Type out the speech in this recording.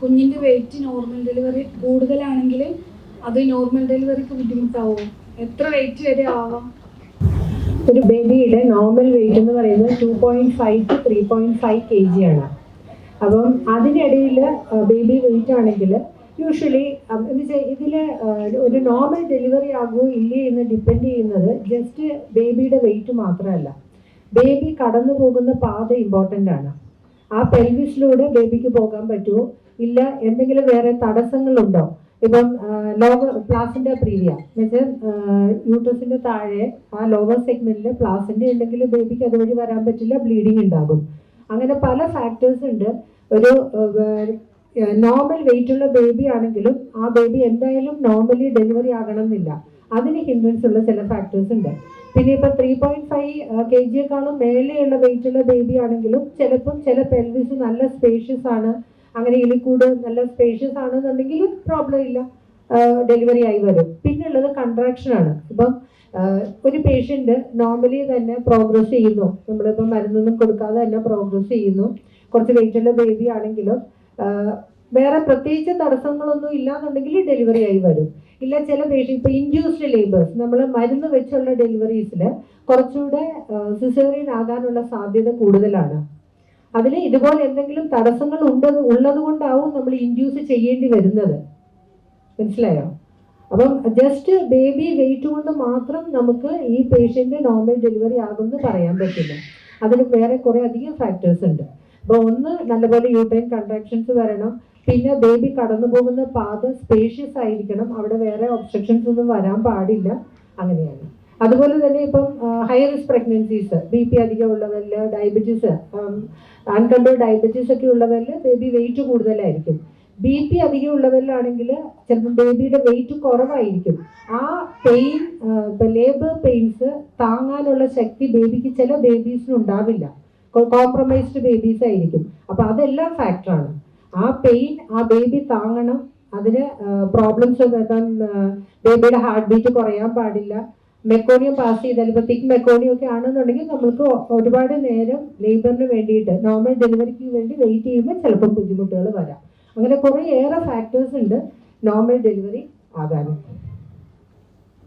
കുഞ്ഞിന്റെ wait normal delivery കൂടുതലാണെങ്കിൽ അത് നോർമൽ ഡെലിവറിക്ക് ബുദ്ധിമുട്ടാവും. എത്ര വെയിറ്റ് വരെ ആവാം? ഒരു ബേബിയുടെ നോർമൽ വെയിറ്റ് എന്ന് പറയുന്നത് two point five to three point five K G ആണ്. അപ്പം അതിനിടയിൽ ബേബി വെയിറ്റ് ആണെങ്കിൽ യൂഷ്വലി എന്ന് വെച്ചാൽ ഇതിൽ ഒരു നോർമൽ ഡെലിവറി ആകുമോ ഇല്ലേ എന്ന് ഡിപ്പെൻഡ് ചെയ്യുന്നത് ജസ്റ്റ് ബേബിയുടെ വെയിറ്റ് മാത്രമല്ല. ബേബി കടന്നു പോകുന്ന പാത ഇമ്പോർട്ടന്റ് ആണ്. ആ പെൽവിസിലൂടെ ബേബിക്ക് പോകാൻ പറ്റുമോ? ഇല്ല എന്തെങ്കിലും വേറെ തടസ്സങ്ങളുണ്ടോ? ഇപ്പം ലോവ പ്ലാസിന്റെ പ്രീവിയ. എന്നുവെച്ചാൽ യൂട്രസിന്റെ താഴെ ആ ലോവർ സെഗ്മെന്റിൽ പ്ലാസിന്റെ ഉണ്ടെങ്കിൽ ബേബിക്ക് അതുവഴി വരാൻ പറ്റില്ല ബ്ലീഡിങ് ഉണ്ടാകും. അങ്ങനെ പല ഫാക്ടേഴ്സ് ഉണ്ട്. ഒരു നോർമൽ വെയിറ്റ് ഉള്ള ബേബി ആണെങ്കിലും ആ ബേബി എന്തായാലും നോർമലി ഡെലിവറി ആകണം എന്നില്ല അതിന് ഹിൻഡ്രൻസ് ഉള്ള ചില ഫാക്ടേഴ്സ് ഉണ്ട്. പിന്നെ ഇപ്പൊ ത്രീ പോയിന്റ് ഫൈവ് കെ ജിയെക്കാളും മേലെയുള്ള വെയിറ്റ് ഉള്ള ബേബി ആണെങ്കിലും ചിലപ്പം ചില പെൽവിസ് നല്ല സ്പേഷ്യസ് ആണ്. അങ്ങനെ എലിക്കൂട് നല്ല സ്പേഷ്യസ് ആണെന്നുണ്ടെങ്കിൽ പ്രോബ്ലം ഇല്ല. ഡെലിവറി ആയി വരും. പിന്നെ ഉള്ളത് കൺട്രാക്ഷൻ ആണ് ഇപ്പം ഒരു പേഷ്യന്റ് നോർമലി തന്നെ പ്രോഗ്രസ് ചെയ്യുന്നു. നമ്മളിപ്പോൾ മരുന്നൊന്നും കൊടുക്കാതെ തന്നെ പ്രോഗ്രസ് ചെയ്യുന്നു. കുറച്ച് വെയിറ്റുള്ള ബേബി ആണെങ്കിലും വേറെ പ്രത്യേകിച്ച് തടസ്സങ്ങളൊന്നും ഇല്ലാന്നുണ്ടെങ്കിൽ ഡെലിവറി ആയി വരും. ഇല്ല ചില പേഷ്യൻ ഇപ്പോൾ ഇൻഡ്യൂസ്ഡ് ലേബേഴ്സ് നമ്മൾ മരുന്ന് വെച്ചുള്ള ഡെലിവറീസിൽ കുറച്ചുകൂടെ സിസേറിയൻ ആകാനുള്ള സാധ്യത കൂടുതലാണ്. അതിൽ ഇതുപോലെ എന്തെങ്കിലും തടസ്സങ്ങൾ ഉണ്ടത് ഉള്ളത് കൊണ്ടാവും നമ്മൾ ഇൻഡ്യൂസ് ചെയ്യേണ്ടി വരുന്നത്. മനസ്സിലായോ? അപ്പം ജസ്റ്റ് ബേബി വെയിറ്റ് കൊണ്ട് മാത്രം നമുക്ക് ഈ പേഷ്യന്റ് നോർമൽ ഡെലിവറി ആകുമെന്ന് പറയാൻ പറ്റില്ല. അതിന് വേറെ കുറേ അധികം ഫാക്ടേഴ്സ് ഉണ്ട്. അപ്പോൾ ഒന്ന് നല്ലപോലെ യൂട്ടൈൻ കൺട്രാക്ഷൻസ് വരണം. പിന്നെ ബേബി കടന്നു പോകുന്ന പാത സ്പേഷ്യസ് ആയിരിക്കണം. അവിടെ വേറെ ഒബ്സ്ട്രക്ഷൻസ് ഒന്നും വരാൻ പാടില്ല. അങ്ങനെയാണ്. അതുപോലെ തന്നെ ഇപ്പം high risk pregnancies B P അധികം ഉള്ളവരിൽ ഡയബറ്റീസ് അൺകൺട്രോൾ ഡയബറ്റീസ് ഒക്കെ ഉള്ളവരിൽ ബേബി വെയിറ്റ് കൂടുതലായിരിക്കും. ബി പി അധികം ഉള്ളവരിലാണെങ്കിൽ ചിലപ്പോൾ ബേബിയുടെ വെയിറ്റ് കുറവായിരിക്കും. ആ പെയിൻ ലേബർ പെയിൻസ് താങ്ങാനുള്ള ശക്തി ബേബിക്ക് ചില ബേബീസിന് ഉണ്ടാവില്ല. കോംപ്രമൈസ്ഡ് ബേബീസ് ആയിരിക്കും. അപ്പോൾ അതെല്ലാം ഫാക്ടറാണ് ആ പെയിൻ ആ ബേബി താങ്ങണം. അതിന് പ്രോബ്ലംസ് ബേബിയുടെ ഹാർട്ട് ബീറ്റ് കുറയാൻ പാടില്ല. മെക്കോണിയം പാസ് ചെയ്താൽ ഇപ്പോൾ തിക് മെക്കോണിയം ഒക്കെ ആണെന്നുണ്ടെങ്കിൽ നമുക്ക് ഒരുപാട് നേരം ലേബറിന് വേണ്ടിയിട്ട് നോർമൽ ഡെലിവറിക്ക് വേണ്ടി വെയിറ്റ് ചെയ്യുമ്പോൾ ചിലപ്പോൾ ബുദ്ധിമുട്ടുകൾ വരാം. അങ്ങനെ കുറേ ഏറെ ഫാക്ടേഴ്സ് ഉണ്ട്. നോർമൽ ഡെലിവറി ആകാനും.